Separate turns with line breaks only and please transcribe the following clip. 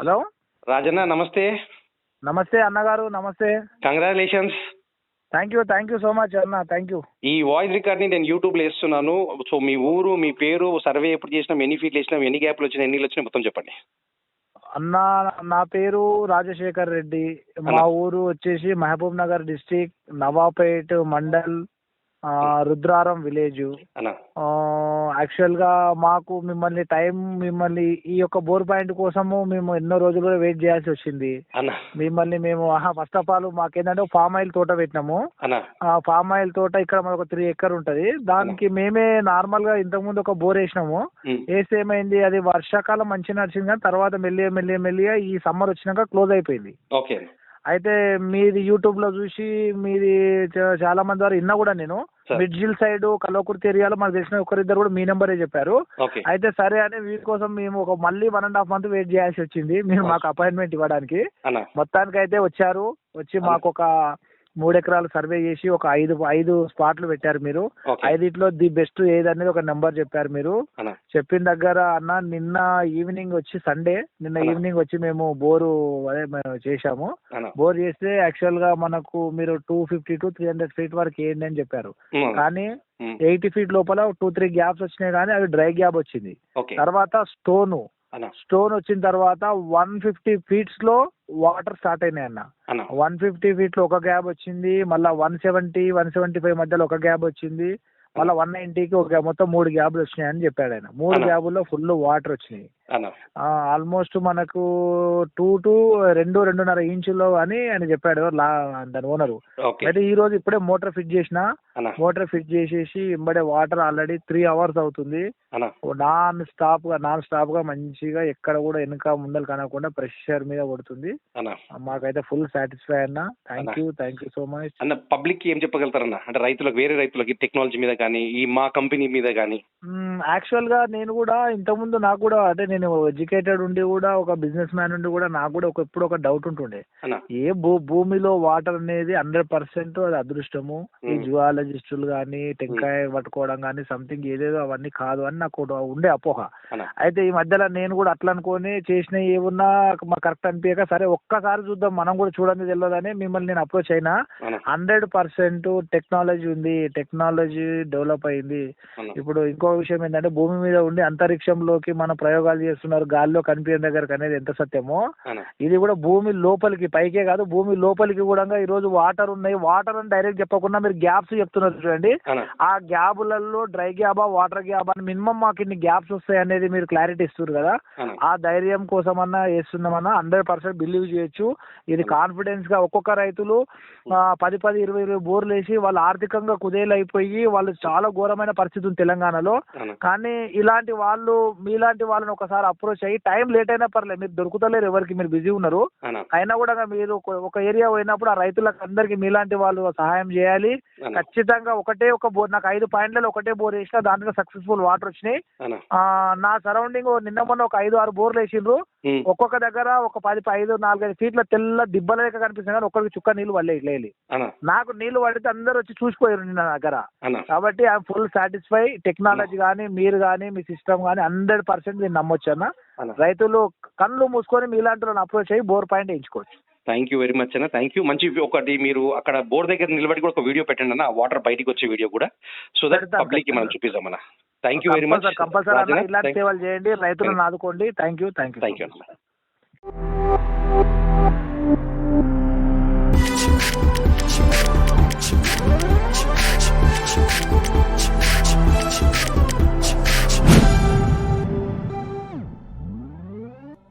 Hello?
Rajanna నమస్తే.
నమస్తే అన్నగారు నమస్తే.
Congratulations
thank you thank you so much అన్న థ్యాంక్ యూ
ఈ వాయిస్ రికార్డ్ని నేను యూట్యూబ్లో వేస్తున్నాను. సో మీ ఊరు మీ పేరు సర్వే ఎప్పుడు చేసినాం ఎన్ని ఫీట్లు వేసినాం ఎన్ని గ్యాప్లు వచ్చినాయి ఎన్ని వచ్చినాయి మొత్తం చెప్పండి.
అన్న నా పేరు రాజశేఖర్ రెడ్డి. మా. ఊరు వచ్చేసి మహబూబ్ నగర్ డిస్టిక్ నవాపేట్ మండల్ రుద్రారం విలేజ్.
అన్న.
యాక్చువల్గా మాకు మిమ్మల్ని టైం మిమ్మల్ని ఈ యొక్క బోర్ పాయింట్ కోసము మేము ఎన్నో రోజులు కూడా వెయిట్ చేయాల్సి వచ్చింది. మిమ్మల్ని మేము ఫస్ట్ ఆఫ్ ఆల్ మాకేంటంటే ఫామ్ ఆయిల్ తోట పెట్టినాము. ఆ ఫామ్ ఆయిల్ తోట ఇక్కడ మనకు త్రీ ఎకర్ ఉంటది. దానికి మేమే నార్మల్గా ఇంతకు ముందు ఒక బోర్ వేసినాము. వేస్తే ఏమైంది? అది వర్షాకాలం మంచిగా నడిచింది కానీ తర్వాత మెల్లిగా మెల్లిగా మెల్లిగా ఈ సమ్మర్ వచ్చినాక క్లోజ్ అయిపోయింది.
ఓకే
అయితే మీది యూట్యూబ్లో చూసి మీది చాలా మంది వారు విన్నా కూడా నేను. మిడ్జిల్ సైడ్ కల్వకుర్తి ఏరియాలో మనకు తెలిసిన ఒకరిద్దరు కూడా మీ నెంబరే చెప్పారు. అయితే సరే అని వీటి కోసం మేము ఒక మళ్ళీ one and half month wait చేయాల్సి వచ్చింది. మీరు మాకు అపాయింట్మెంట్ ఇవ్వడానికి. మొత్తానికి అయితే వచ్చారు. వచ్చి మాకు ఒక మూడు ఎకరాలు సర్వే చేసి ఒక ఐదు ఐదు స్పాట్లు పెట్టారు మీరు. ఐదిట్లో ది బెస్ట్ ఏది అనేది ఒక నెంబర్ చెప్పారు మీరు. చెప్పిన దగ్గర అన్న నిన్న ఈవినింగ్ వచ్చి సండే నిన్న. ఈవినింగ్ వచ్చి మేము బోరు అదే మేము చేశాము. బోర్ చేస్తే యాక్చువల్గా మనకు మీరు two fifty to three hundred feet వరకు ఏంటి అని చెప్పారు. కానీ ఎయిటీ ఫీట్ లోపల టూ త్రీ గ్యాప్స్ వచ్చినాయి కానీ అవి డ్రై గ్యాప్ వచ్చింది. తర్వాత స్టోన్
అన్న.
స్టోన్ వచ్చిన తర్వాత వన్ ఫిఫ్టీ ఫీట్స్లో వాటర్ స్టార్ట్ అయినాయి అన్న. వన్ ఫిఫ్టీ ఫీట్లో ఒక గ్యాప్ వచ్చింది మళ్ళీ one seventy one seventy five మధ్యలో ఒక గ్యాప్ వచ్చింది మళ్ళీ వన్ నైన్టీకి ఒక మొత్తం మూడు గ్యాప్లు వచ్చినాయి అని చెప్పాడు ఆయన. మూడు
అలా.
గ్యాపుల్లో ఫుల్ వాటర్ వచ్చినాయి. ఆల్మోస్ట్ మనకు టూ టు రెండు రెండున్నర ఇంచుల్లో అని ఆయన చెప్పాడు లా దాని ఓనరు. అయితే ఈ రోజు ఇప్పుడే మోటార్ ఫిట్ చేసిన మోటార్ ఫిట్ చేసేసి ఇంబడే వాటర్ ఆల్రెడీ త్రీ అవర్స్ అవుతుంది. నాన్ స్టాప్గా నాన్ స్టాప్గా మంచిగా ఎక్కడ కూడా వెనుక ముందలు కనకుండా ప్రెషర్ మీద పడుతుంది మాకైతే ఫుల్ సాటిస్ఫై అన్న. Thank. You thank you so much
అన్న పబ్లిక్ ఏం చెప్పగలుగుతారన్న? అంటే రైతులకు వేరే రైతులకి టెక్నాలజీ మీద కానీ ఈ మా కంపెనీ మీద కానీ
యాక్చువల్గా నేను కూడా ఇంతకుముందు నాకు కూడా అంటే నేను ఎడ్యుకేటెడ్ ఉండి కూడా ఒక బిజినెస్ మ్యాన్ ఉండి కూడా నాకు కూడా ఒక ఎప్పుడు ఒక డౌట్ ఉంటుండే. ఏ భూ భూమిలో వాటర్ అనేది హండ్రెడ్ పర్సెంట్ అది అదృష్టము. ఈ. జువాలజిస్టులు కానీ టెంకాయ పట్టుకోవడం కానీ సంథింగ్ ఏదేదో అవన్నీ కాదు అని నాకు ఉండే అపోహ. అయితే ఈ మధ్యలో నేను కూడా అట్లా అనుకొని చేసిన ఏమున్నా మాకు కరెక్ట్ అనిపించక సరే ఒక్కసారి చూద్దాం మనం కూడా చూడండి తెలియదని మిమ్మల్ని నేను అప్రోచ్ అయినా హండ్రెడ్ పర్సెంట్ టెక్నాలజీ ఉంది టెక్నాలజీ డెవలప్ అయింది. ఇప్పుడు ఇంకో విషయం ఏంటంటే భూమి మీద ఉండి అంతరిక్షంలోకి మన ప్రయోగాలు చేస్తున్నారు గాల్లో కనిపించే దగ్గరకు అనేది ఎంత సత్యమో
అన్న
ఇది కూడా భూమి లోపలికి పైకే కాదు భూమి లోపలికి కూడా ఈ రోజు వాటర్ ఉన్నాయి. వాటర్ అని డైరెక్ట్ చెప్పకుండా మీరు గ్యాప్స్ చెప్తున్నారు చూడండి.
అన్న
ఆ గ్యాపులలో డ్రై గ్యాబా వాటర్ గ్యాబ్ అని మినిమం మాకు ఇన్ని గ్యాప్స్ వస్తాయి అనేది మీరు క్లారిటీ ఇస్తారు కదా.
అన్న
ఆ ధైర్యం కోసమన్నా వేస్తున్నామన్నా హండ్రెడ్ పర్సెంట్ బిలీవ్ చేయొచ్చు. ఇది కాన్ఫిడెన్స్గా ఒక్కొక్క రైతులు పది పది ఇరవై ఇరవై బోర్లు వేసి వాళ్ళు ఆర్థికంగా కుదేలైపోయి వాళ్ళు చాలా ఘోరమైన పరిస్థితి ఉంది తెలంగాణలో.
అన్న
కానీ ఇలాంటి వాళ్ళు మీలాంటి వాళ్ళని ఒకసారి అప్రోచ్ అయ్యి టైం లేట్ అయినా పర్లేదు మీరు దొరుకుతలేరు ఎవరికి మీరు బిజీ ఉన్నారు. అయినా కూడా మీరు ఒక- ఏరియా పోయినప్పుడు ఆ రైతులకు అందరికి మీలాంటి వాళ్ళు సహాయం చేయాలి. ఖచ్చితంగా ఒకటే ఒక బోర్ నాకు ఐదు పాయింట్లలో ఒకటే బోర్ వేసిన దాంట్లో సక్సెస్ఫుల్ వాటర్ వచ్చినాయి. నా సరౌండింగ్ నిన్న మొన్న ఒక ఐదు ఆరు బోర్లు వేసిండ్రు. ఒక్కొక్క దగ్గర ఒక పది ఐదు నాలుగైదు ఫీట్ల తెల్ల దిబ్బల లెక్క కనిపిస్తుంది కానీ ఒక్కరికి చుక్క నీళ్ళు పడలే ఇట్లా వెళ్ళి నాకు నీళ్ళు పడితే అందరూ వచ్చి చూసిపోయారు నిన్న నా దగ్గర. కాబట్టి ఐఎమ్ ఫుల్ సాటిస్ఫై. టెక్నాలజీ కానీ మీరు కానీ మీ సిస్టమ్ కానీ హండ్రెడ్ పర్సెంట్ నేను నమ్మొచ్చు అన్న. రైతులు కళ్ళు మూసుకొని మీలాంటి అప్రోచ్ అయ్యి బోర్ పాయింట్ వేయించుకోవచ్చు.
థ్యాంక్ యూ వెరీ మచ్ అన్న. Thank you. మంచి ఒకటి మీరు అక్కడ బోర్డు దగ్గర నిలబడి కూడా ఒక వీడియో పెట్టండి అన్న. వాటర్ బయటికి వచ్చే వీడియో కూడా. సో దట్ పబ్లిక్ మనం
పెడతాను.
Thank you very much
compulsory ఇలాంటి సేవలు చేయండి రైతులను ఆదుకోండి. Thank you thank you
thank you